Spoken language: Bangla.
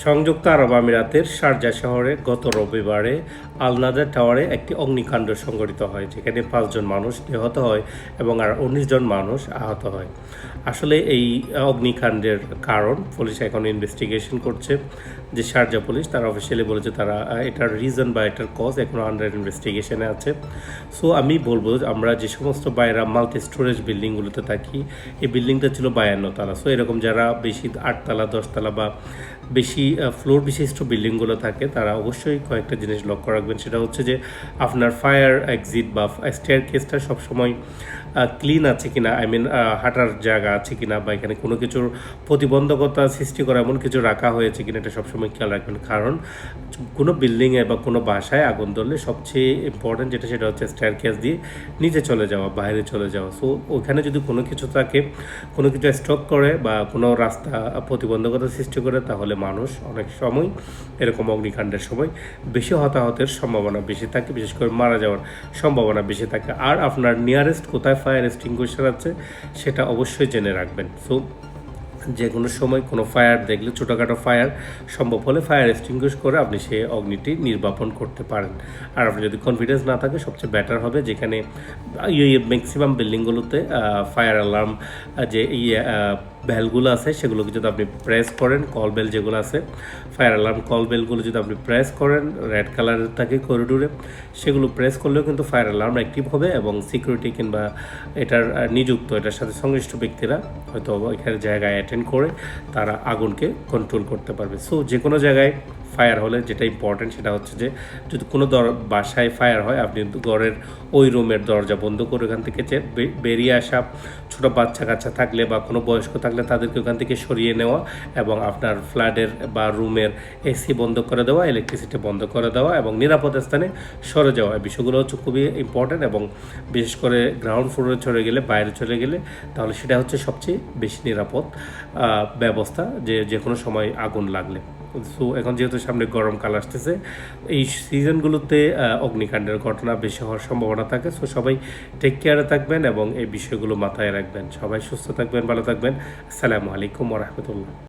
সংযুক্ত আরব আমিরাতের শারজা শহরে গত রবিবারে আলনাদা টাওয়ারে একটি অগ্নিকাণ্ড সংঘটিত হয়, যেখানে পাঁচজন মানুষ নিহত হয় এবং আর উনিশ জন মানুষ আহত হয়। আসলে এই অগ্নিকাণ্ডের কারণ পুলিশ এখন ইনভেস্টিগেশন করছে। যে শারজা পুলিশ, তারা অফিসিয়ালি বলেছে তারা এটার রিজন বা এটার কজ এখনও আন্ডার ইনভেস্টিগেশনে আছে। সো আমি বলব আমরা যে সমস্ত বাইরা মাল্টি স্টোরেজ বিল্ডিংগুলোতে থাকি, এই বিল্ডিংটা ছিল বায়ান্ন তালা সো এরকম যারা বেশি আটতলা, দশতলা বা বেশি ফ্লোর বিশিষ্ট বিল্ডিংগুলো থাকে, তারা অবশ্যই কয়েকটা জিনিস লক্ষ্য রাখবেন সেটা হচ্ছে যে আপনার ফায়ার এক্সিট বা স্টেয়ার কেসটা সবসময় ক্লিন আছে কিনা, আই মিন হাঁটার জায়গা আছে কিনা বা এখানে কোনো কিছুর প্রতিবন্ধকতা সৃষ্টি করা এমন কিছু রাখা হয়েছে কিনা, এটা সবসময় খেয়াল রাখবেন। কারণ কোনো বিল্ডিংয়ে বা কোনো বাসায় আগুন ধরলে সবচেয়ে ইম্পর্টেন্ট যেটা, সেটা হচ্ছে স্টেয়ার কেস দিয়ে নিচে চলে যাওয়া, বাইরে চলে যাওয়া। সো ওখানে যদি কোনো কিছু থাকে, কোনো কিছু স্টক করে বা কোনো রাস্তা প্রতিবন্ধকতা সৃষ্টি করে, তাহলে মানুষ অনেক সময় এরকম অগ্নিকাণ্ডের সময় বেশি হতাহতের সম্ভাবনা বেশি থাকে, বিশেষ করে মারা যাওয়ার সম্ভাবনা বেশি থাকে। আর আপনার নিয়ারেস্ট কোথায় ফায়ার এক্সটিংগুইশার আছে, সেটা অবশ্যই জেনে রাখবেন। সো যে কোনো সময় কোনো ফায়ার দেখলে, ছোটোখাটো ফায়ার সম্ভব হলে ফায়ার এক্সটিংগুইশ করে আপনি সে অগ্নিটি নির্বাপন করতে পারেন। আর আপনি যদি কনফিডেন্স না থাকে, সবচেয়ে বেটার হবে যেখানে ইয়ে ম্যাক্সিমাম বিল্ডিংগুলোতে ফায়ার অ্যালার্ম যে ইয়ে বেলগুলো আছে, সেগুলোকে যদি আপনি প্রেস করেন কল বেল যেগুলো আছে ফায়ার অ্যালার্ম কল বেলগুলো যদি আপনি প্রেস করেন রেড কালারের থাকে করিডোরে সেগুলো প্রেস করলেও কিন্তু ফায়ার অ্যালার্ম অ্যাক্টিভ হবে এবং সিকিউরিটি কিংবা এটার নিযুক্ত, এটার সাথে সংশ্লিষ্ট ব্যক্তিরা হয়তো এখানে জায়গায় অ্যাটেন্ড করে তারা আগুনকে কন্ট্রোল করতে পারবে। সো যে কোনো জায়গায় ফায়ার হলে যেটা ইম্পর্টেন্ট সেটা হচ্ছে যে, যদি কোনো দর, বাসায় ফায়ার হয়, আপনি ঘরের ওই রুমের দরজা বন্ধ করে ওখান থেকে যে বেরিয়ে আসা, ছোটো বাচ্চা কাচ্চা থাকলে বা কোনো বয়স্ক থাকলে তাদেরকে ওখান থেকে সরিয়ে নেওয়া এবং আপনার ফ্ল্যাটের বা রুমের এসি বন্ধ করে দেওয়া ইলেকট্রিসিটি বন্ধ করে দেওয়া এবং নিরাপদ স্থানে সরে যাওয়া। এই বিষয়গুলো হচ্ছে খুবই ইম্পর্টেন্ট এবং বিশেষ করে গ্রাউন্ড ফ্লোরে চলে গেলে, বাইরে চলে গেলে, তাহলে সেটা হচ্ছে সবচেয়ে বেশি নিরাপদ ব্যবস্থা যে যে কোনো সময় আগুন লাগলে। সো এখন যেহেতু সামনে গরমকাল আসতেছে, এই সিজনগুলোতে অগ্নিকাণ্ডের ঘটনা বেশি হওয়ার সম্ভাবনা থাকে। সো সবাই টেক কেয়ারে থাকবেন এবং এই বিষয়গুলো মাথায় রাখবেন। সবাই সুস্থ থাকবেন, ভালো থাকবেন। আসসালামু আলাইকুম রহমতুল্লাহ।